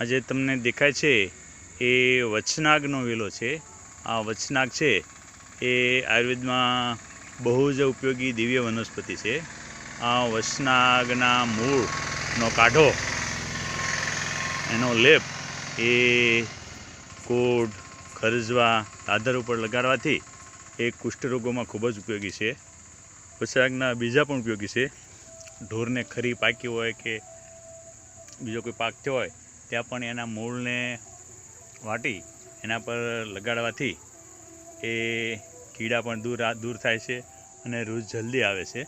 જે તમને દેખાય છે એ વચનાગનો વેલો છે. આ વચનાગ છે એ આયુર્વેદમાં બહુ જ ઉપયોગી દિવ્ય વનસ્પતિ છે. આ વચનાગના મૂળનો કાઢો, એનો લેપ એ કોડ ખરજવા, દાદર ઉપર લગાડવાથી એ કુષ્ઠરોગોમાં ખૂબ જ ઉપયોગી છે. વચનાગના બીજા પણ ઉપયોગી છે. ઢોરને ખરી પાકી હોય કે બીજો કોઈ પાક થયો હોય ત્યાં પણ એના મૂળને વાટી, એના પર લગાડવાથી એ કીડા પણ દૂર દૂર થાય છે અને રૂઝ જલ્દી આવે છે.